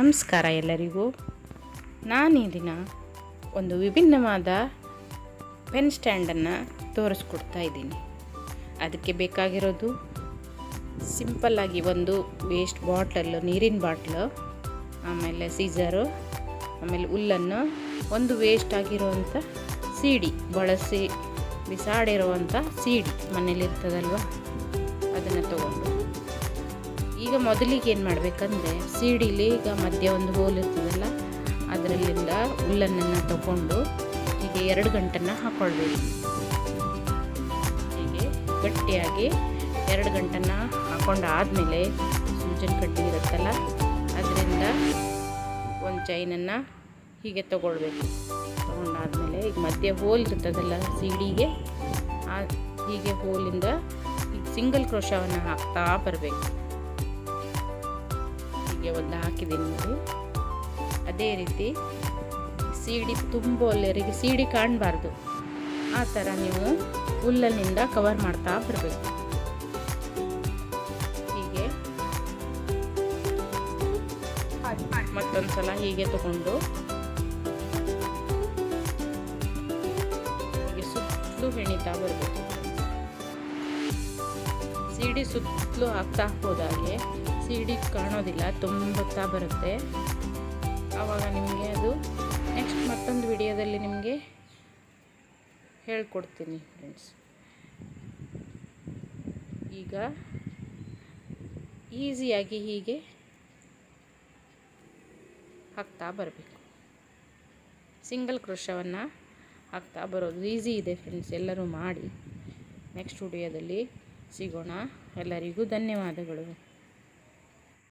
ನಮಸ್ಕಾರ ಎಲ್ಲರಿಗೂ. ನಾನು ಈ ದಿನ ಒಂದು ವಿಭಿನ್ನವಾದ ಪೆನ್ ಸ್ಟ್ಯಾಂಡನ್ನು ತೋರಿಸ್ಕೊಡ್ತಾ ಇದ್ದೀನಿ. ಅದಕ್ಕೆ ಬೇಕಾಗಿರೋದು ಸಿಂಪಲ್ಲಾಗಿ ಒಂದು ವೇಸ್ಟ್ ಬಾಟ್ಲಲ್ಲು ನೀರಿನ ಬಾಟ್ಲು, ಆಮೇಲೆ ಸೀಸರು, ಆಮೇಲೆ ಹುಲ್ಲನ್ನು ಒಂದು ವೇಸ್ಟ್ ಆಗಿರುವಂಥ ಸೀಡಿ, ಬಳಸಿ ಬಿಸಾಡಿರುವಂಥ ಸೀಡಿ ಮನೇಲಿರ್ತದಲ್ವ? ಅದನ್ನು ತಗೊಂಡು ಈಗ ಮೊದಲಿಗೆ ಏನು ಮಾಡಬೇಕಂದ್ರೆ ಸೀಡಿಲಿ ಈಗ ಮಧ್ಯ ಒಂದು ಹೋಲ್ ಇರ್ತದಲ್ಲ, ಅದರಲ್ಲಿಂದ ಹುಲ್ಲನ್ನು ತಗೊಂಡು ಹೀಗೆ ಎರಡು ಗಂಟನ್ನು ಹಾಕ್ಕೊಳ್ಬೇಕು ಹೀಗೆ ಗಟ್ಟಿಯಾಗಿ ಎರಡು ಗಂಟನ್ನು ಹಾಕ್ಕೊಂಡು ಆದಮೇಲೆ ಸೂಜನ್ ಕಡ್ಡಿ ಇರುತ್ತಲ್ಲ, ಅದರಿಂದ ಒಂದು ಚೈನನ್ನು ಹೀಗೆ ತಗೊಳ್ಬೇಕು. ತೊಗೊಂಡಾದಮೇಲೆ ಈಗ ಮಧ್ಯೆ ಹೋಲ್ ಇರ್ತದಲ್ಲ ಸೀಡಿಗೆ ಹೀಗೆ ಹೋಲಿಂದ ಈಗ ಸಿಂಗಲ್ ಕ್ರೋಶವನ್ನು ಹಾಕ್ತಾ ಬರಬೇಕು. ಹೀಗೆ ಒಂದು ಹಾಕಿದ್ದೀನಿ ನೋಡಿ. ಅದೇ ರೀತಿ ಸೀಡಿ ತುಂಬುವಲ್ಲಿವರೆಗೆ ಸೀಡಿ ಕಾಣಬಾರ್ದು. ಆ ಥರ ನೀವು ಹುಲ್ಲನಿಂದ ಕವರ್ ಮಾಡ್ತಾ ಬರಬೇಕು. ಹೀಗೆ. ಮತ್ತೊಂದು ಸಲ ಹೀಗೆ ತಗೊಂಡು. ಸುತ್ತಲೂ ಹೆಣಿತಾ ಬರಬೇಕು. ಸೀಡಿ ಸುತ್ತಲೂ ಹಾಕ್ತಾ ಹೋದಾಗೆ ಸಿಡಿ ಕಾಣೋದಿಲ್ಲ ತುಂಬುತ್ತಾ ಬರುತ್ತೆ. ಆವಾಗ ನಿಮಗೆ ಅದು ನೆಕ್ಸ್ಟ್ ಮತ್ತೊಂದು ವಿಡಿಯೋದಲ್ಲಿ ನಿಮಗೆ ಹೇಳ್ಕೊಡ್ತೀನಿ ಫ್ರೆಂಡ್ಸ್ ಈಗ ಈಸಿಯಾಗಿ ಹೀಗೆ ಹಾಕ್ತಾ ಬರಬೇಕು. ಸಿಂಗಲ್ ಕ್ರೋಶವನ್ನು ಹಾಕ್ತಾ ಬರೋದು ಈಸಿ ಇದೆ ಫ್ರೆಂಡ್ಸ್ ಎಲ್ಲರೂ ಮಾಡಿ. ನೆಕ್ಸ್ಟ್ ವಿಡಿಯೋದಲ್ಲಿ ಸಿಗೋಣ. ಎಲ್ಲರಿಗೂ ಧನ್ಯವಾದಗಳು.